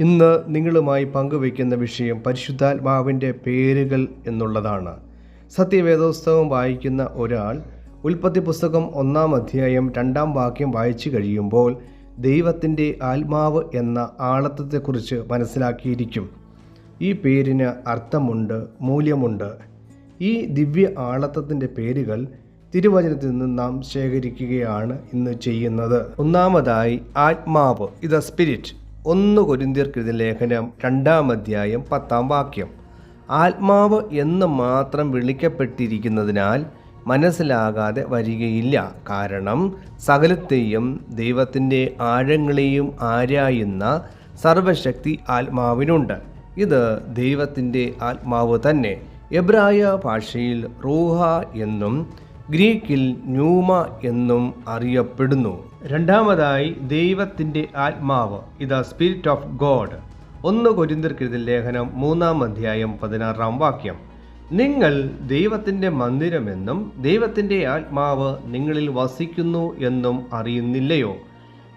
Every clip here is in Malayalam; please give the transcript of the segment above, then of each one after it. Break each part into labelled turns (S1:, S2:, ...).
S1: ഇന്ന് നിങ്ങളുമായി പങ്കുവയ്ക്കുന്ന വിഷയം പരിശുദ്ധാത്മാവിന്റെ പേരുകൾ എന്നുള്ളതാണ്. സത്യവേദോസ്തവം വായിക്കുന്ന ഒരാൾ ഉൽപ്പത്തി പുസ്തകം ഒന്നാം അധ്യായം രണ്ടാം വാക്യം വായിച്ചു കഴിയുമ്പോൾ ദൈവത്തിന്റെ ആത്മാവ് എന്ന ആളത്വത്തെക്കുറിച്ച് മനസ്സിലാക്കിയിരിക്കും. ഈ പേരിന് അർത്ഥമുണ്ട് മൂല്യമുണ്ട്. ഈ ദിവ്യ ആളത്വത്തിന്റെ പേരുകൾ തിരുവചനത്തിൽ നിന്ന് നാം ശേഖരിക്കുകയാണ് ഇന്ന് ചെയ്യുന്നത്. ഒന്നാമതായി ആത്മാവ് ഇത് സ്പിരിറ്റ് ഒന്ന് കൊരിന്തിയർക്കെഴുതിയ ലേഖനം രണ്ടാം അധ്യായം പത്താം വാക്യം. ആത്മാവ് എന്ന് മാത്രം വിളിക്കപ്പെട്ടിരിക്കുന്നതിനാൽ മനസ്സിലാകാതെ വരികയില്ല. കാരണം സകലത്തെയും ദൈവത്തിന്റെ ആഴങ്ങളെയും ആരായുന്ന സർവശക്തി ആത്മാവിനുണ്ട്. ഇത് ദൈവത്തിന്റെ ആത്മാവ് തന്നെ. എബ്രായ ഭാഷയിൽ റൂഹ എന്നും ഗ്രീക്കിൽ ന്യൂമ എന്നും അറിയപ്പെടുന്നു. രണ്ടാമതായി ദൈവത്തിന്റെ ആത്മാവ് ഇത് സ്പിരിറ്റ് ഓഫ് ഗോഡ് ഒന്ന് കൊരിന്തിർക്കെഴുതിയ ലേഖനം മൂന്നാം അധ്യായം പതിനാറാം വാക്യം. നിങ്ങൾ ദൈവത്തിന്റെ മന്ദിരമെന്നും ദൈവത്തിന്റെ ആത്മാവ് നിങ്ങളിൽ വസിക്കുന്നു എന്നും അറിയുന്നില്ലയോ?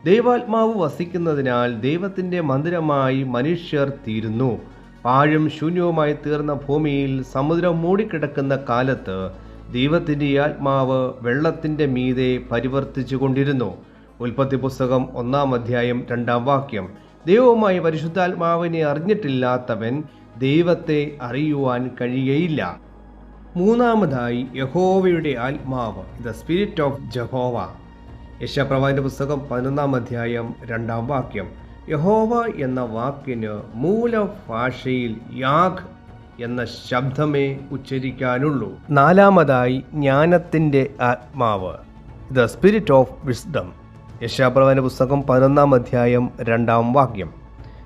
S1: ദൈവാത്മാവ് വസിക്കുന്നതിനാൽ ദൈവത്തിന്റെ മന്ദിരമായി മനുഷ്യർ തീരുന്നു. പാഴും ശൂന്യവുമായി തീർന്ന ഭൂമിയിൽ സമുദ്രം മൂടിക്കിടക്കുന്ന കാലത്ത് ദൈവത്തിന്റെ ആത്മാവ് വെള്ളത്തിന്റെ മീതെ പരിവർത്തിച്ചു കൊണ്ടിരുന്നു. ഉൽപ്പത്തി പുസ്തകം ഒന്നാം അധ്യായം രണ്ടാം വാക്യം. ദൈവവുമായി പരിശുദ്ധാത്മാവിനെ അറിഞ്ഞിട്ടില്ലാത്തവൻ ദൈവത്തെ അറിയുവാൻ കഴിയയില്ല മൂന്നാമതായി യഹോവയുടെ ആത്മാവ് ദ സ്പിരിറ്റ് ഓഫ് ജഹോവ. യശപ്രവാന്റെ പുസ്തകം പതിനൊന്നാം അധ്യായം രണ്ടാം വാക്യം. യഹോവ എന്ന വാക്കിന് മൂലഭാഷയിൽ യാഗ് എന്ന ശബ്ദമേ ഉച്ചരിക്കാനുള്ളൂ. നാലാമതായി ജ്ഞാനത്തിന്റെ ആത്മാവ്. The spirit of wisdom. യശാപ്രവന പുസ്തകം പതിനൊന്നാം അധ്യായം രണ്ടാം വാക്യം.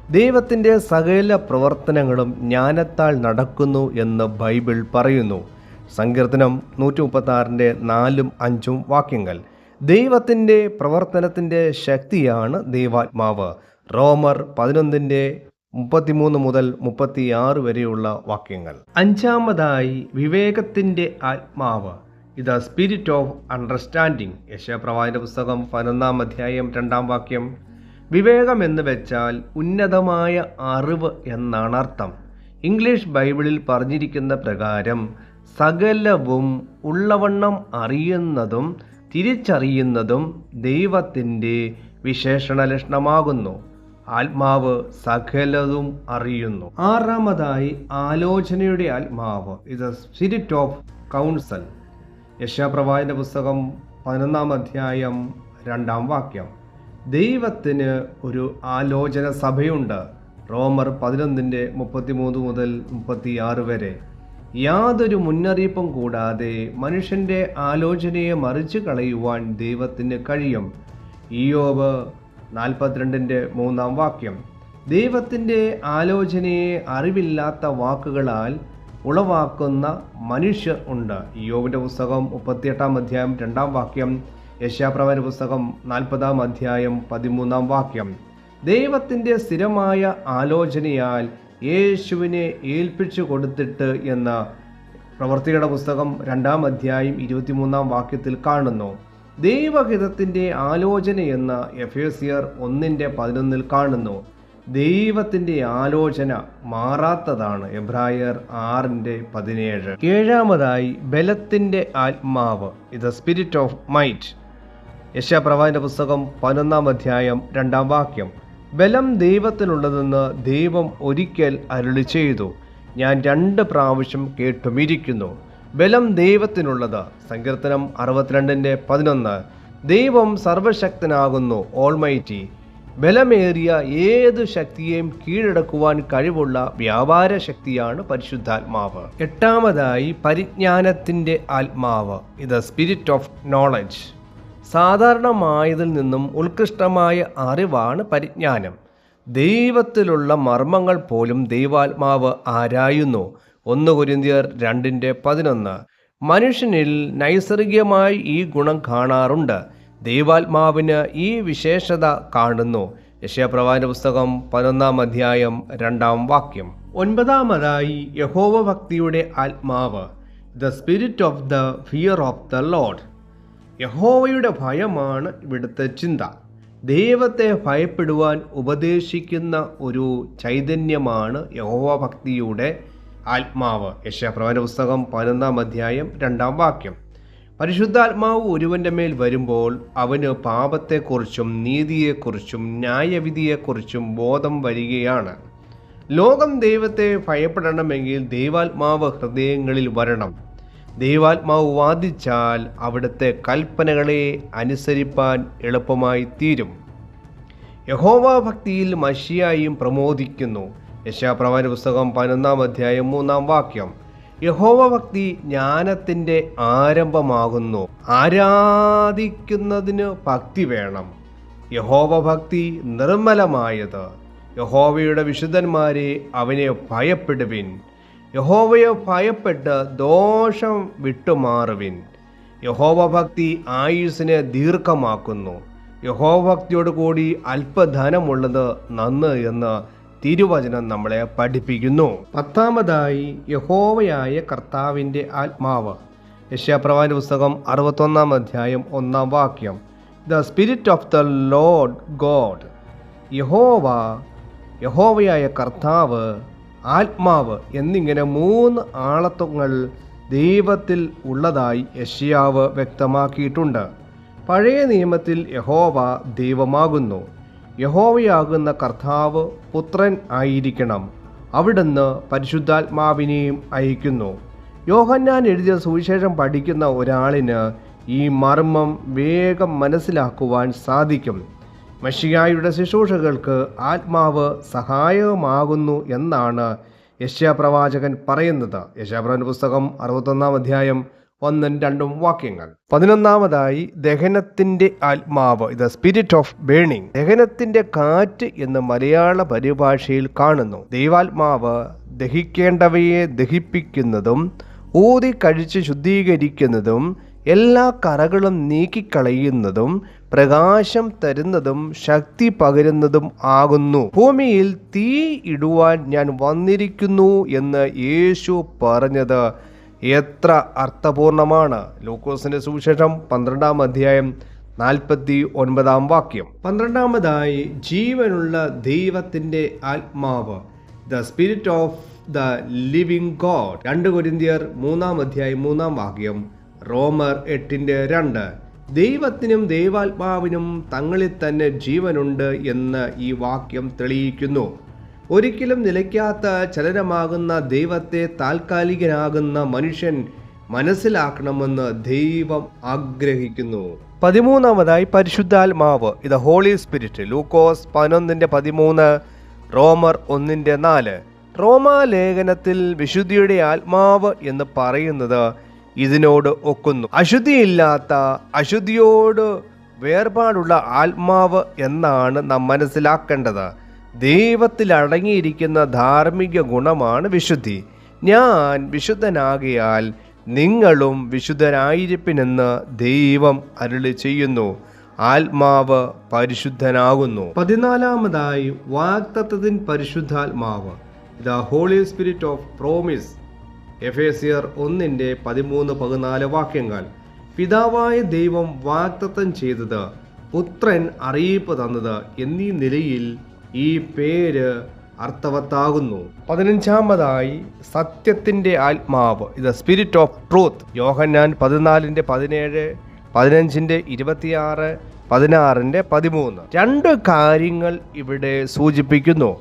S1: ദൈവത്തിന്റെ സകല പ്രവർത്തനങ്ങളും ജ്ഞാനത്താൽ നടക്കുന്നു എന്ന് ബൈബിൾ പറയുന്നു. സങ്കീർത്തനം നൂറ്റി മുപ്പത്താറിന്റെ നാലും അഞ്ചും വാക്യങ്ങൾ. ദൈവത്തിന്റെ പ്രവർത്തനത്തിന്റെ ശക്തിയാണ് ദൈവാത്മാവ്. റോമർ പതിനൊന്നിന്റെ മുപ്പത്തിമൂന്ന് മുതൽ മുപ്പത്തിയാറ് വരെയുള്ള വാക്യങ്ങൾ. അഞ്ചാമതായി വിവേകത്തിന്റെ ആത്മാവ്. ഇത് സ്പിരിറ്റ് ഓഫ് അണ്ടർസ്റ്റാൻഡിങ് യശപ്രവാചന പുസ്തകം പതിനൊന്നാം അധ്യായം രണ്ടാം വാക്യം. വിവേകം എന്ന് വെച്ചാൽ ഉന്നതമായ അറിവ് എന്നാണ് അർത്ഥം. ഇംഗ്ലീഷ് ബൈബിളിൽ പറഞ്ഞിരിക്കുന്ന പ്രകാരം സകലവും ഉള്ളവണ്ണം അറിയുന്നതും തിരിച്ചറിയുന്നതും ദൈവത്തിന്റെ വിശേഷണ ലക്ഷണമാകുന്നു ആത്മാവ് സകലതും അറിയുന്നു. ആറാമതായി ആലോചനയുടെ ആത്മാവ്. ഇത് സ്പിരിറ്റ് ഓഫ് കൗൺസൽ യശാപ്രവാചന പുസ്തകം പതിനൊന്നാം അധ്യായം രണ്ടാം വാക്യം. ദൈവത്തിന് ഒരു ആലോചന സഭയുണ്ട്. റോമർ പതിനൊന്നിന്റെ മുപ്പത്തിമൂന്ന് മുതൽ മുപ്പത്തിയാറ് വരെ. യാതൊരു മുന്നറിയിപ്പും കൂടാതെ മനുഷ്യന്റെ ആലോചനയെ മറിച്ചു കളയുവാൻ ദൈവത്തിന് കഴിയും. ഇയോബ് നാൽപ്പത്തിരണ്ടിന്റെ മൂന്നാം വാക്യം. ദൈവത്തിന്റെ ആലോചനയെ അറിവില്ലാത്ത വാക്കുകളാൽ ഉളവാക്കുന്ന മനുഷ്യർ ഉണ്ട്. യോവിന്റെ പുസ്തകം മുപ്പത്തിയെട്ടാം അധ്യായം രണ്ടാം വാക്യം യശാപ്രവന പുസ്തകം നാൽപ്പതാം അധ്യായം പതിമൂന്നാം വാക്യം. ദൈവത്തിന്റെ സ്ഥിരമായ ആലോചനയാൽ യേശുവിനെ ഏൽപ്പിച്ചു കൊടുത്തിട്ട് എന്ന പ്രവർത്തികളുടെ പുസ്തകം രണ്ടാം അധ്യായം ഇരുപത്തിമൂന്നാം വാക്യത്തിൽ കാണുന്നു. ദൈവഹിതത്തിന്റെ ആലോചന എന്ന എഫേസിയർ ഒന്നിന്റെ പതിനൊന്നിൽ കാണുന്നു. ദൈവത്തിന്റെ ആലോചന മാറാത്തതാണ് എബ്രായർ ആറിന്റെ പതിനേഴ്. ഏഴാമതായി ബലത്തിന്റെ ആത്മാവ്. ഇത് സ്പിരിറ്റ് ഓഫ് മൈറ്റ്. യശാപ്രവാന്റെ പുസ്തകം പതിനൊന്നാം അധ്യായം രണ്ടാം വാക്യം. ബലം ദൈവത്തിനുള്ളതെന്ന് ദൈവം ഒരിക്കൽ അരുളി ചെയ്തു ഞാൻ രണ്ട് പ്രാവശ്യം കേട്ടുമിരിക്കുന്നു. ബലം ദൈവത്തിനുള്ളത്. സങ്കീർത്തനം അറുപത്തിരണ്ടിന്റെ പതിനൊന്ന്. ദൈവം സർവശക്തനാകുന്നു ഓൾമൈറ്റി ബലമേറിയ ഏത് ശക്തിയെയും കീഴടക്കുവാൻ കഴിവുള്ള വ്യാപാര ശക്തിയാണ് പരിശുദ്ധാത്മാവ്. എട്ടാമതായി പരിജ്ഞാനത്തിന്റെ ആത്മാവ്. ഇത് സ്പിരിറ്റ് ഓഫ് നോളജ് സാധാരണമായതിൽ നിന്നും ഉത്കൃഷ്ടമായ അറിവാണ് പരിജ്ഞാനം. ദൈവത്തിലുള്ള മർമ്മങ്ങൾ പോലും ദൈവാത്മാവ് ആരായുന്നു? ഒന്ന് കുരിന്തിയർ രണ്ടിന്റെ പതിനൊന്ന്. മനുഷ്യനിൽ നൈസർഗികമായി ഈ ഗുണം കാണാറുണ്ട്. ദൈവാത്മാവിന് ഈ വിശേഷത കാണുന്നു. യശയപ്രവാന്റെ പുസ്തകം പതിനൊന്നാം അധ്യായം രണ്ടാം വാക്യം. ഒൻപതാമതായി യഹോവ ഭക്തിയുടെ ആത്മാവ് the spirit of the fear of the lord യഹോവയുടെ ഭയമാണ് ഇവിടുത്തെ ചിന്ത. ദൈവത്തെ ഭയപ്പെടുവാൻ ഉപദേശിക്കുന്ന ഒരു ചൈതന്യമാണ് യഹോവ ഭക്തിയുടെ ആത്മാവ്. യശപ്രവന പുസ്തകം പതിനൊന്നാം അധ്യായം രണ്ടാം വാക്യം. പരിശുദ്ധാത്മാവ് ഒരുവന്റെ മേൽ വരുമ്പോൾ അവന് പാപത്തെക്കുറിച്ചും നീതിയെക്കുറിച്ചും ന്യായവിധിയെക്കുറിച്ചും ബോധം വരികയാണ്. ലോകം ദൈവത്തെ ഭയപ്പെടണമെങ്കിൽ ദൈവാത്മാവ് ഹൃദയങ്ങളിൽ വരണം. ദൈവാത്മാവ് വാദിച്ചാൽ അവിടുത്തെ കൽപ്പനകളെ അനുസരിപ്പാൻ എളുപ്പമായി തീരും യഹോവ ഭക്തിയിൽ മഷിയായും പ്രമോദിക്കുന്നു. യശാപ്രവാന പുസ്തകം പതിനൊന്നാം അധ്യായം മൂന്നാം വാക്യം. യഹോവ ഭക്തി ജ്ഞാനത്തിന്റെ ആരംഭമാകുന്നു. ആരാധിക്കുന്നതിന് ഭക്തി വേണം. യഹോവ ഭക്തി നിർമ്മലമായത്. യഹോവയുടെ വിശുദ്ധന്മാരെ അവനെ ഭയപ്പെടുവിൻ. യഹോവയെ ഭയപ്പെട്ട് ദോഷം വിട്ടുമാറുവിൻ. യഹോവ ഭക്തി ആയുസ്സിനെ ദീർഘമാക്കുന്നു. യഹോവ ഭക്തിയോട് കൂടി അല്പധനമുള്ളത് നന്ന് എന്ന് തിരുവചനം നമ്മളെ പഠിപ്പിക്കുന്നു. പത്താമതായി യഹോവയായ കർത്താവിന്റെ ആത്മാവ്. യശ്യാപ്രവാന്റെ പുസ്തകം അറുപത്തൊന്നാം അധ്യായം ഒന്നാം വാക്യം. The spirit of the lord God. യഹോവ യഹോവയായ കർത്താവ് ആത്മാവ് എന്നിങ്ങനെ മൂന്ന് ആളത്വങ്ങൾ ദൈവത്തിൽ ഉള്ളതായി യശ്യാവ് വ്യക്തമാക്കിയിട്ടുണ്ട്. പഴയ നിയമത്തിൽ യഹോവ ദൈവമാകുന്നു. യഹോവയാകുന്ന കർത്താവ് പുത്രൻ ആയിരിക്കണം. അവിടുന്ന് പരിശുദ്ധാത്മാവിനെയും അയക്കുന്നു യോഹന്നാൻ എഴുതിയ സുവിശേഷം പഠിക്കുന്ന ഒരാളിന് ഈ മർമ്മം വേഗം മനസ്സിലാക്കുവാൻ സാധിക്കും. മഷിയായുടെ ശുശ്രൂഷകൾക്ക് ആത്മാവ് സഹായകമാകുന്നു എന്നാണ് യശ്യാപ്രവാചകൻ പറയുന്നത്. യശ്യാപ്രവൻ പുസ്തകം അറുപത്തൊന്നാം അധ്യായം ഒന്നും രണ്ടും വാക്യങ്ങൾ. പതിനൊന്നാമതായി ദഹനത്തിന്റെ ആത്മാവ് ഇത് സ്പിരിറ്റ് ഓഫ് ബേണിംഗ് ദഹനത്തിന്റെ കാറ്റ് എന്ന് മലയാള പരിഭാഷയിൽ കാണുന്നു. ദൈവാത്മാവ് ദഹിക്കേണ്ടവയെ ദഹിപ്പിക്കുന്നതും ഊതി കഴിച്ച് ശുദ്ധീകരിക്കുന്നതും എല്ലാ കറകളും നീക്കിക്കളയുന്നതും പ്രകാശം തരുന്നതും ശക്തി പകരുന്നതും ആകുന്നു. ഭൂമിയിൽ തീ ഇടുവാൻ ഞാൻ വന്നിരിക്കുന്നു എന്ന് യേശു പറഞ്ഞത്. എത്ര അർത്ഥപൂർണമാണ് ലൂക്കോസിന്റെ സുവിശേഷം പന്ത്രണ്ടാം അധ്യായം നാൽപ്പത്തി ഒൻപതാം വാക്യം. പന്ത്രണ്ടാമതായി ജീവനുള്ള ദൈവത്തിന്റെ ആത്മാവ് the spirit of the living God രണ്ട് കൊരിന്തിയർ മൂന്നാം അധ്യായം മൂന്നാം വാക്യം റോമർ എട്ടിന്റെ രണ്ട്. ദൈവത്തിനും ദൈവാത്മാവിനും തങ്ങളിൽ തന്നെ ജീവനുണ്ട് എന്ന് ഈ വാക്യം തെളിയിക്കുന്നു. ഒരിക്കലും നിലയ്ക്കാത്ത ചലനമാകുന്ന ദൈവത്തെ താൽക്കാലികനാകുന്ന മനുഷ്യൻ മനസ്സിലാക്കണമെന്ന് ദൈവം ആഗ്രഹിക്കുന്നു. പതിമൂന്നാമതായി പരിശുദ്ധാത്മാവ് ഇത് ഹോളി സ്പിരിറ്റ് ലൂക്കോസ് പതിനൊന്നിന്റെ പതിമൂന്ന് റോമർ ഒന്നിന്റെ നാല്. റോമാലേഖനത്തിൽ വിശുദ്ധിയുടെ ആത്മാവ് എന്ന് പറയുന്നത് ഇതിനോട് ഒക്കുന്നു. അശുദ്ധിയില്ലാത്ത അശുദ്ധിയോട് വേർപാടുള്ള ആത്മാവ് എന്നാണ് നാം മനസ്സിലാക്കേണ്ടത്. ദൈവത്തിൽ അടങ്ങിയിരിക്കുന്ന ധാർമ്മിക ഗുണമാണ് വിശുദ്ധി. ഞാൻ വിശുദ്ധനാകിയാൽ നിങ്ങളും വിശുദ്ധരായിരിപ്പിനെന്ന് ദൈവം അരുളി ചെയ്യുന്നു. ആത്മാവ് പരിശുദ്ധനാകുന്നു. പതിനാലാമതായി വാക്തത്വത്തിൻ പരിശുദ്ധാത്മാവ്. The holy spirit of promise. എഫേസിയർ ഒന്നിന്റെ പതിമൂന്ന് പതിനാല് വാക്യങ്ങൾ. പിതാവായ ദൈവം വാക്തത്വം ചെയ്തത് പുത്രൻ അറിയിപ്പ് തന്നത് എന്നീ നിലയിൽ ഈ പേര് അർത്ഥവത്താകുന്നു. പതിനഞ്ചാമതായി സത്യത്തിന്റെ ആത്മാവ് ഇത് സ്പിരിറ്റ് ഓഫ് ട്രൂത്ത് യോഹന്നാൻ പതിനാലിന്റെ പതിനേഴ് പതിനഞ്ചിന്റെ ഇരുപത്തിയാറ് പതിനാറിന്റെ പതിമൂന്ന്. രണ്ട് കാര്യങ്ങൾ ഇവിടെ സൂചിപ്പിക്കുന്നു.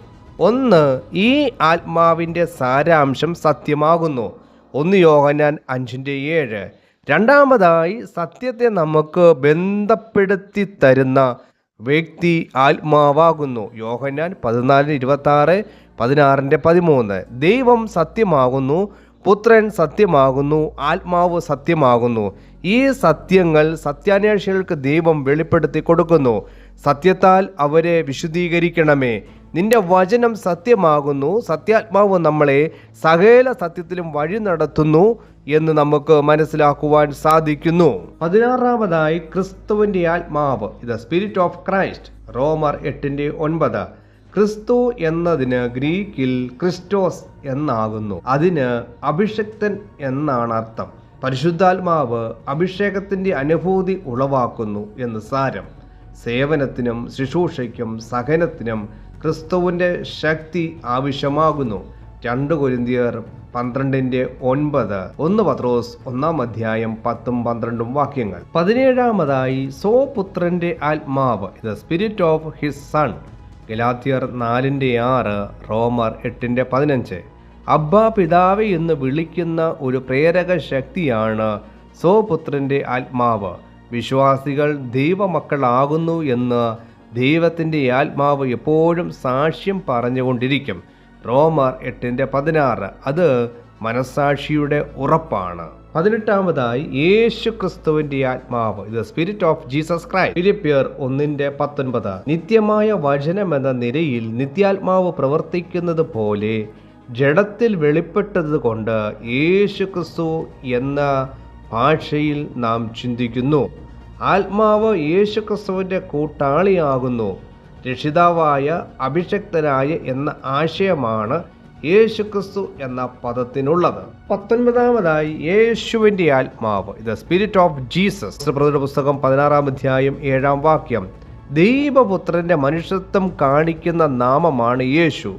S1: ഒന്ന് ഈ ആത്മാവിന്റെ സാരാംശം സത്യമാകുന്നു. ഒന്ന് യോഹന്നാൻ അഞ്ചിന്റെ ഏഴ്. രണ്ടാമതായി സത്യത്തെ നമുക്ക് ബന്ധപ്പെടുത്തി തരുന്ന വ്യക്തി ആത്മാവാകുന്നു. യോഹന്നാൻ പതിനാലിന് ഇരുപത്തി ആറ് പതിനാറിന്റെ പതിമൂന്ന്. ദൈവം സത്യമാകുന്നു പുത്രൻ സത്യമാകുന്നു ആത്മാവ് സത്യമാകുന്നു. ഈ സത്യങ്ങൾ സത്യാന്വേഷികൾക്ക് ദൈവം വെളിപ്പെടുത്തി കൊടുക്കുന്നു. സത്യത്താൽ അവരെ വിശുദ്ധീകരിക്കണമേ. നിന്റെ വചനം സത്യമാകുന്നു. സത്യാത്മാവ് നമ്മളെ സകല സത്യത്തിലും വഴി നടത്തുന്നു എന്ന് നമുക്ക് മനസ്സിലാക്കുവാൻ സാധിക്കുന്നു. പതിനാറാമതായി ക്രിസ്തുവിന്റെ ആത്മാവ്. ഇത് സ്പിരിറ്റ് ഓഫ് ക്രൈസ്റ്റ് റോമർ എട്ടിന്റെ ഒൻപത്. ക്രിസ്തു എന്നതിന് ഗ്രീക്കിൽ ക്രിസ്റ്റോസ് എന്നാകുന്നു. അതിന് അഭിഷക്തൻ എന്നാണ് അർത്ഥം. പരിശുദ്ധാത്മാവ് അഭിഷേകത്തിന്റെ അനുഭൂതി ഉളവാക്കുന്നു എന്ന് സാരം. സേവനത്തിനും ശുശ്രൂഷയ്ക്കും സഹനത്തിനും ക്രിസ്തുവിന്റെ ശക്തി ആവശ്യമാകുന്നു. രണ്ട് കൊരിന്തിയർ പന്ത്രണ്ടിന്റെ ഒൻപത്. ഒന്ന് പത്രോസ് ഒന്നാം അധ്യായം പത്തും പന്ത്രണ്ടും വാക്യങ്ങൾ. പതിനേഴാമതായി സോപുത്രന്റെ ആത്മാവ് the spirit of his son. ഗലാത്തിയർ നാലിന്റെ ആറ് റോമർ എട്ടിന്റെ പതിനഞ്ച്. അബ്ബ പിതാവ് എന്ന് വിളിക്കുന്ന ഒരു പ്രേരക ശക്തിയാണ് സോപുത്രന്റെ ആത്മാവ്. വിശ്വാസികൾ ദൈവമക്കളാകുന്നു എന്ന് ദൈവത്തിന്റെ ആത്മാവ് എപ്പോഴും സാക്ഷ്യം പറഞ്ഞുകൊണ്ടിരിക്കും. റോമർ എട്ടിന്റെ പതിനാറ്. അത് മനസാക്ഷിയുടെ ഉറപ്പാണ്. പതിനെട്ടാമതായി യേശു ക്രിസ്തുവിന്റെ ആത്മാവ്. ഇത് spirit of Jesus Christ Philippiar ഒന്നിന്റെ പത്തൊൻപത്. നിത്യമായ വചനം എന്ന നിരയിൽ നിത്യാത്മാവ് പ്രവർത്തിക്കുന്നത് പോലെ ജഡത്തിൽ വെളിപ്പെട്ടത് കൊണ്ട് യേശു ക്രിസ്തു എന്ന ഭാഷയിൽ നാം ചിന്തിക്കുന്നു. ആത്മാവ് യേശുക്രിസ്തുവിന്റെ കൂട്ടാളിയാകുന്നു. രക്ഷിതാവായ അഭിഷക്തനായ എന്ന ആശയമാണ് യേശുക്രിസ്തു എന്ന പദത്തിനുള്ളത്. പത്തൊൻപതാമതായി യേശുവിന്റെ ആത്മാവ്. ഇത് സ്പിരിറ്റ് ഓഫ് ജീസസ്. പ്രതിയുടെ പുസ്തകം പതിനാറാം അധ്യായം ഏഴാം വാക്യം. ദൈവപുത്രന്റെ മനുഷ്യത്വം കാണിക്കുന്ന നാമമാണ് യേശു.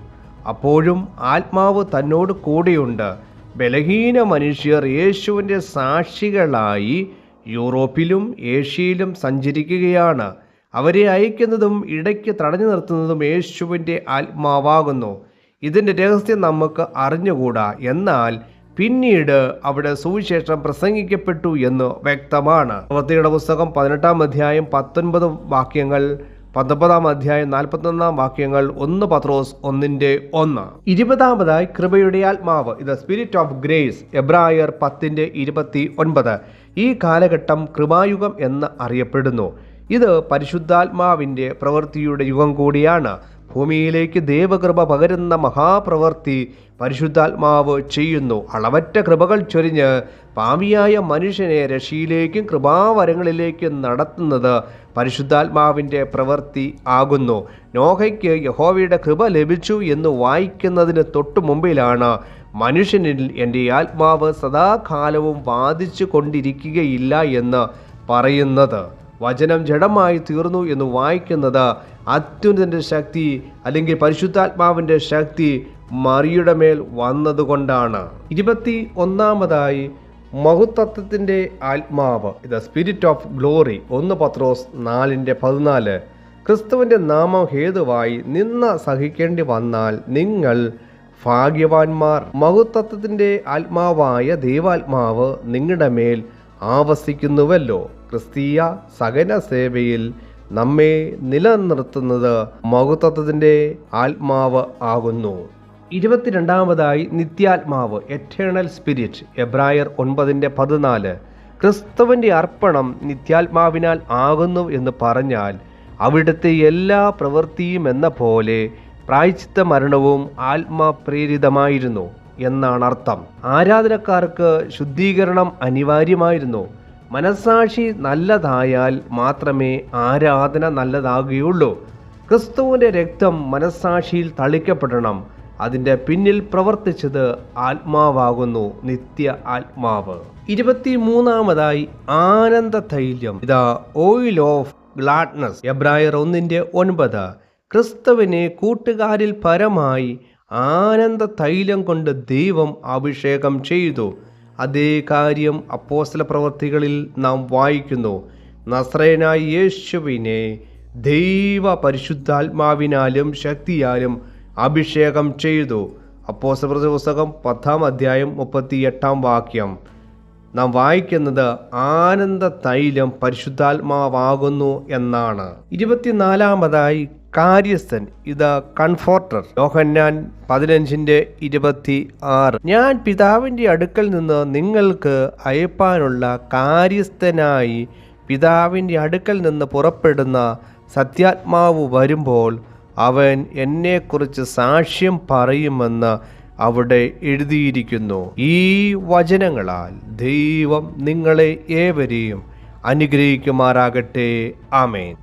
S1: അപ്പോഴും ആത്മാവ് തന്നോട് കൂടെയുണ്ട്. ബലഹീന മനുഷ്യർ യേശുവിന്റെ സാക്ഷികളായി യൂറോപ്പിലും ഏഷ്യയിലും സഞ്ചരിക്കുകയാണ്. അവരെ അയക്കുന്നതും ഇടയ്ക്ക് തടഞ്ഞു നിർത്തുന്നതും യേശുവിന്റെ ആത്മാവാകുന്നു. ഇതിന്റെ രഹസ്യം നമുക്ക് അറിഞ്ഞുകൂടാ. എന്നാൽ പിന്നീട് അവിടെ സുവിശേഷം പ്രസംഗിക്കപ്പെട്ടു എന്ന് വ്യക്തമാണ്. പ്രവൃത്തിയുടെ പുസ്തകം പതിനെട്ടാം അധ്യായം പത്തൊൻപത് വാക്യങ്ങൾ പത്തൊമ്പതാം അധ്യായം നാൽപ്പത്തൊന്നാം വാക്യങ്ങൾ ഒന്ന് പത്രോസ് ഒന്നിന്റെ ഒന്ന്. ഇരുപതാമതായി കൃപയുടെ ആത്മാവ്. ഇത് സ്പിരിറ്റ് ഓഫ് ഗ്രേസ്. എബ്രായർ പത്തിന്റെ ഇരുപത്തി ഒൻപത്. ഈ കാലഘട്ടം കൃപായുഗം എന്ന് അറിയപ്പെടുന്നു. ഇത് പരിശുദ്ധാത്മാവിന്റെ പ്രവൃത്തിയുടെ യുഗം കൂടിയാണ്. ഭൂമിയിലേക്ക് ദേവകൃപ പകരുന്ന മഹാപ്രവൃത്തി പരിശുദ്ധാത്മാവ് ചെയ്യുന്നു. അളവറ്റ കൃപകൾ ചൊരിഞ്ഞ് പാവിയായ മനുഷ്യനെ രക്ഷയിലേക്കും കൃപാവരങ്ങളിലേക്കും നടത്തുന്നത് പരിശുദ്ധാത്മാവിന്റെ പ്രവൃത്തി ആകുന്നു. നോഹയ്ക്ക് യഹോവയുടെ കൃപ ലഭിച്ചു എന്ന് വായിക്കുന്നതിന് തൊട്ടു മുമ്പിലാണ് മനുഷ്യനിൽ എന്റെ ആത്മാവ് സദാകാലവും വാദിച്ചു കൊണ്ടിരിക്കുകയില്ല എന്ന് പറയുന്നത്. വചനം ജഡമായി തീർന്നു എന്ന് വായിക്കുന്നത് അത്യുന്നതിന്റെ ശക്തി അല്ലെങ്കിൽ പരിശുദ്ധാത്മാവിന്റെ ശക്തി മറിയുടെ മേൽ വന്നതുകൊണ്ടാണ്. ഇരുപത്തി ഒന്നാമതായി മഹുതത്വത്തിന്റെ ആത്മാവ് ഇത് സ്പിരിറ്റ് ഓഫ് ഗ്ലോറി ഒന്ന് പത്രോസ് നാലിന്റെ പതിനാല്. ക്രിസ്തുവിന്റെ നാമം ഹേതുവായി നിന്ന സഹിക്കേണ്ടി വന്നാൽ നിങ്ങൾ ഭാഗ്യവാന്മാർ. മഹുതത്വത്തിന്റെ ആത്മാവായ ദൈവാത്മാവ് നിങ്ങളുടെ മേൽ ആവസിക്കുന്നുവല്ലോ. ക്രിസ്തീയ സഹന സേവയിൽ നമ്മെ നിലനിർത്തുന്നത് മഹുതത്വത്തിന്റെ ആത്മാവ് ആകുന്നു. ഇരുപത്തിരണ്ടാമതായി നിത്യാത്മാവ് എറ്റേണൽ സ്പിരിറ്റ് എബ്രായർ ഒൻപതിന്റെ പതിനാല്. ക്രിസ്തുവിന്റെ അർപ്പണം നിത്യാത്മാവിനാൽ ആകുന്നു എന്ന് പറഞ്ഞാൽ അവിടുത്തെ എല്ലാ പ്രവൃത്തിയും എന്ന പോലെ പ്രായച്ചിത്ത മരണവും ആത്മപ്രേരിതമായിരുന്നു എന്നാണ് അർത്ഥം. ആരാധനക്കാർക്ക് ശുദ്ധീകരണം അനിവാര്യമായിരുന്നു. മനസാക്ഷി നല്ലതായാൽ മാത്രമേ ആരാധന നല്ലതാകുകയുള്ളൂ. ക്രിസ്തുവിന്റെ രക്തം മനസാക്ഷിയിൽ തളിക്കപ്പെടണം. അതിന്റെ പിന്നിൽ പ്രവർത്തിച്ചത് ആത്മാവാകുന്നു നിത്യ ആത്മാവ്. ഇരുപത്തി മൂന്നാമതായി ആനന്ദ തൈല്യം ഇതാ ഓയിൽ ഓഫ് ഗ്ലാഡ്നസ് എബ്രായർ ഒന്നിന്റെ ഒൻപത്. ക്രിസ്തുവിനെ കൂട്ടുകാരിൽ പരമായി ആനന്ദ തൈലം കൊണ്ട് ദൈവം അഭിഷേകം ചെയ്തു. അതേ കാര്യം അപ്പോസ്തല പ്രവർത്തികളിൽ നാം വായിക്കുന്നു. നസ്രയനായ യേശുവിനെ ദൈവ പരിശുദ്ധാത്മാവിനാലും ശക്തിയാലും അഭിഷേകം ചെയ്തു. അപ്പോസ്തല പുസ്തകം പത്താം അധ്യായം മുപ്പത്തി എട്ടാം വാക്യം. നാം വായിക്കുന്നത് ആനന്ദ തൈലം പരിശുദ്ധാത്മാവാകുന്നു എന്നാണ്. ഇരുപത്തിനാലാമതായി കാര്യസ്ഥൻ ഇത് കൺഫോർട്ടർ യോഹന്നാൻ പതിനഞ്ചിന്റെ ഇരുപത്തി ആറ് ഞാൻ പിതാവിന്റെ അടുക്കൽ നിന്ന് നിങ്ങൾക്ക് അയപ്പാനുള്ള കാര്യസ്ഥനായി പിതാവിന്റെ അടുക്കൽ നിന്ന് പുറപ്പെടുന്ന സത്യാത്മാവ് വരുമ്പോൾ അവൻ എന്നെക്കുറിച്ച് സാക്ഷ്യം പറയുമെന്ന് അവിടെ എഴുതിയിരിക്കുന്നു. ഈ വചനങ്ങളാൽ ദൈവം നിങ്ങളെ ഏവരെയും അനുഗ്രഹിക്കുമാറാകട്ടെ. ആമേൻ.